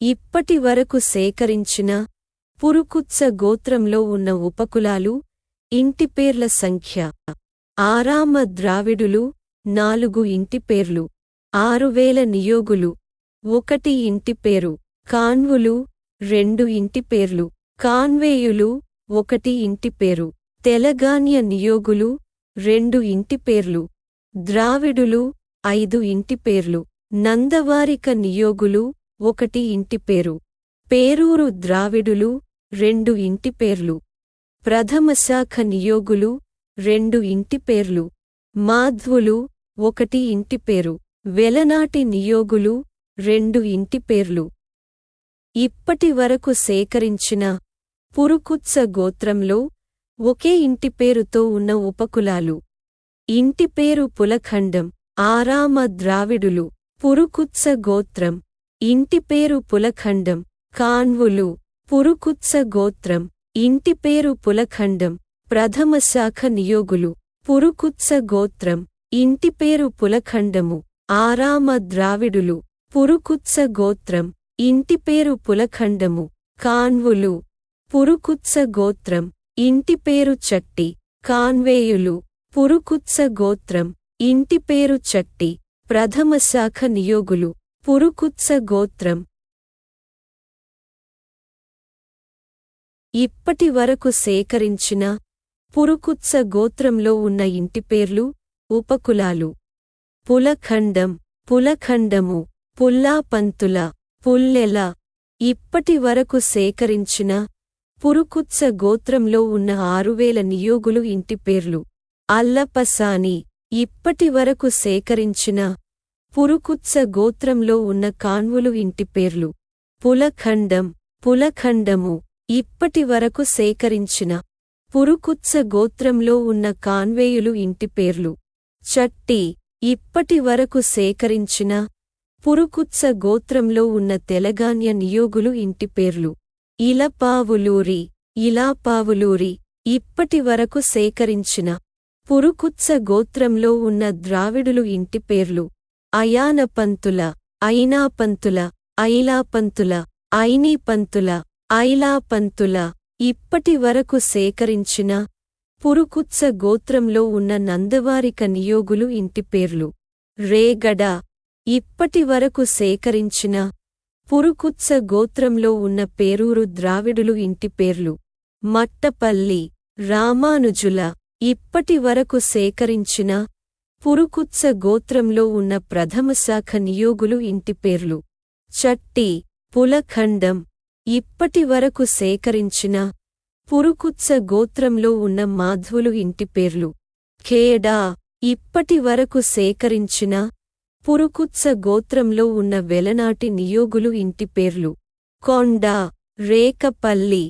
ఇప్పటి వరకు సేకరించిన పురుకుత్స గోత్రంలో ఉన్న ఉపకులాలు ఇంటిపేర్ల సంఖ్య. ఆరామ ద్రావిడులు నాలుగు ఇంటిపేర్లు ఆరువేల నియోగులు. ఒకటి ఇంటిపేరు కాన్వులు రెండు ఇంటిపేర్లు కాన్వేయులు ఒకటి ఇంటిపేరు తెలగాన్య నియోగులు రెండు ఇంటిపేర్లు ద్రావిడులు ఐదు ఇంటిపేర్లు నందవారిక నియోగులు ఒకటి ఇంటిపేరు పేరూరు ద్రావిడులు రెండు ఇంటి పేర్లు. ప్రథమ శాఖ నియోగులు రెండు ఇంటి పేర్లు. మాధ్వులు ఒకటి ఇంటిపేరు వెలనాటి నియోగులు రెండు ఇంటిపేర్లు ఇప్పటి వరకు సేకరించిన పురుకుత్స గోత్రంలో ఒకే ఇంటి పేరుతో ఉన్న ఉపకులాలు. ఇంటి పేరు పులఖండం ఆరామ ద్రావిడులు పురుకుత్స గోత్రం. ఇంటిపేరు పులఖండం కాన్వులు పురుకుత్స గోత్రం ఇంటిపేరు పులఖండం ప్రథమశాఖ నియోగులు పురుకుత్స గోత్రం ఇంటిపేరు పులఖండము ఆరామ ద్రావిడులు పురుకుత్స గోత్రం ఇంటిపేరు పులఖండము కాన్వులు పురుకుత్స గోత్రం ఇంటిపేరు చట్టి కాన్వేయులు పురుకుత్స గోత్రం ఇంటిపేరు చట్టి ప్రథమశాఖ నియోగులు. పురుకుత్స గోత్రం. ఇప్పటి వరకు సేకరించిన పురుకుత్స గోత్రంలో ఉన్న ఇంటిపేర్లు ఉపకులాలు. పులఖండం పులఖండము పుల్లాపంతుల పుల్లెల. ఇప్పటి వరకు సేకరించిన పురుకుత్స గోత్రంలో ఉన్న ఆరువేల నియోగులు ఇంటిపేర్లు అల్లపసాని ఇప్పటి వరకు సేకరించిన పురుకుత్స గోత్రంలో ఉన్న కాన్వులు ఇంటి పేర్లు. పులఖండం పులఖండము ఇప్పటి వరకు సేకరించిన. పురుకుత్స గోత్రంలో ఉన్న కాన్వేయులు ఇంటి పేర్లు. చట్టి ఇప్పటి వరకు సేకరించిన. పురుకుత్స గోత్రంలో ఉన్న తెలగాన్య నియోగులు ఇంటి పేర్లు. ఇలపావులూరి ఇలాపావులూరి ఇప్పటి వరకు సేకరించిన. పురుకుత్స గోత్రంలో ఉన్న ద్రావిడులు ఇంటి పేర్లు. అయానపంతుల ఐనాపంతుల ఐలాపంతుల ఐనీపంతుల ఐలాపంతుల ఇప్పటి వరకు సేకరించిన పురుకుత్స గోత్రంలో ఉన్న నందవారిక నియోగులు ఇంటి పేర్లు. రేగడ ఇప్పటి వరకు సేకరించిన పురుకుత్స గోత్రంలో ఉన్న పేరూరు ద్రావిడులు ఇంటి పేర్లు. మట్టపల్లి రామానుజుల ఇప్పటి వరకు సేకరించిన పురుకుత్స గోత్రంలో ఉన్న ప్రథమ శాఖ నియోగులు ఇంటి పేర్లు. చట్టి పులఖండం ఇప్పటి వరకు సేకరించిన పురుకుత్స గోత్రంలో ఉన్న మాధ్వులు ఇంటిపేర్లు ఖేడా ఇప్పటి వరకు సేకరించిన పురుకుత్స గోత్రంలో ఉన్న వెలనాటి నియోగులు ఇంటి పేర్లు. కొండ రేకపల్లి